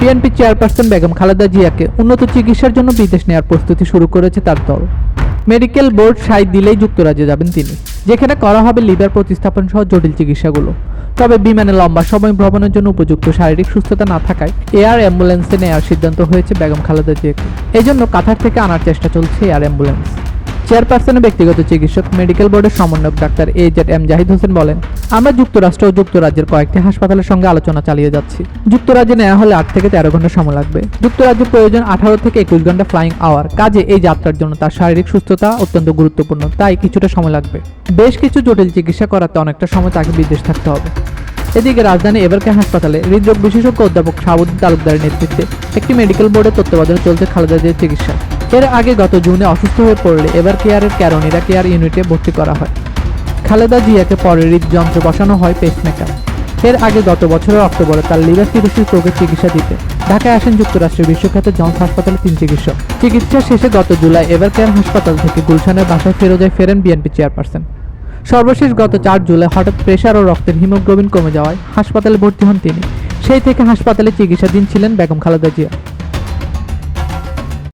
BNP chairperson Begum Khaleda জিয়াকে উন্নত চিকিৎসার জন্য বিদেশ নেওয়ার প্রস্তুতি শুরু করেছে তার দল। মেডিকেল বোর্ড সাই দিলেই যুক্তরাজ্যে যাবেন তিনি, যেখানে করা হবে লিভার প্রতিস্থাপন সহ জটিল চিকিৎসাগুলো। তবে বিমানে লম্বা সময় ভ্রমণের জন্য উপযুক্ত শারীরিক সুস্থতা না থাকায় এয়ার অ্যাম্বুলেন্সে নেওয়ার সিদ্ধান্ত হয়েছে বেগম খালেদা জিয়াকে। এই জন্য কাতার থেকে আনার চেষ্টা চলছে এয়ার অ্যাম্বুলেন্স। চেয়ারপারসনের ব্যক্তিগত চিকিৎসক, মেডিকেল বোর্ডের সমন্বয়ক doctor A Z M Zahid Hossain বলেন, আমরা যুক্তরাষ্ট্র ও যুক্তরাজ্যের কয়েকটি হাসপাতালের সঙ্গে আলোচনা চালিয়ে যাচ্ছি। যুক্তরাজ্যে নেওয়া হলে আট থেকে তেরো ঘণ্টা সময় লাগবে। যুক্তরাজ্যে প্রয়োজন আঠারো থেকে একুশ ঘণ্টা ফ্লাইং আওয়ার। কাজে এই যাত্রার জন্য তার শারীরিক সুস্থতা অত্যন্ত গুরুত্বপূর্ণ, তাই কিছুটা সময় লাগবে। বেশ কিছু জটিল চিকিৎসা করাতে অনেকটা সময় তাকে বিদেশ থাকতে হবে। এদিকে রাজধানী এবারকে হাসপাতালে হৃদরোগ বিশেষজ্ঞ অধ্যাপক শাহাবুদ্দিন তালুকদারের নেতৃত্বে একটি মেডিকেল বোর্ডের তত্ত্বাবধানে চলছে খালেদা জিয়ার চিকিৎসা। এর আগে গত জুনে অসুস্থ হয়ে পড়লে এবার কেয়ারের ক্যারোনিরা কেয়ার ইউনিটে ভর্তি করা হয়। খালেদা জিয়াকে পরে হৃদযন্ত্রে বসানো হয় পেসমেকার এর আগে গত বছরের অক্টোবরে তার লিভার সিরোসিস রোগের চিকিৎসা দিতে ঢাকায় আসেন যুক্তরাষ্ট্রের বিশ্বখ্যাত জন্স হাসপাতালে তিন চিকিৎসক। চিকিৎসা শেষে গত জুলাই এভার কেয়ার হাসপাতাল থেকে গুলশানের বাসায় ফেরোজায় ফেরেন বিএনপি চেয়ারপারসন। সর্বশেষ গত চার জুলাই হঠাৎ প্রেশার ও রক্তের হিমোগ্লোবিন কমে যাওয়ায় হাসপাতালে ভর্তি হন তিনি। সেই থেকে হাসপাতালে চিকিৎসাধীন ছিলেন বেগম খালেদা জিয়া।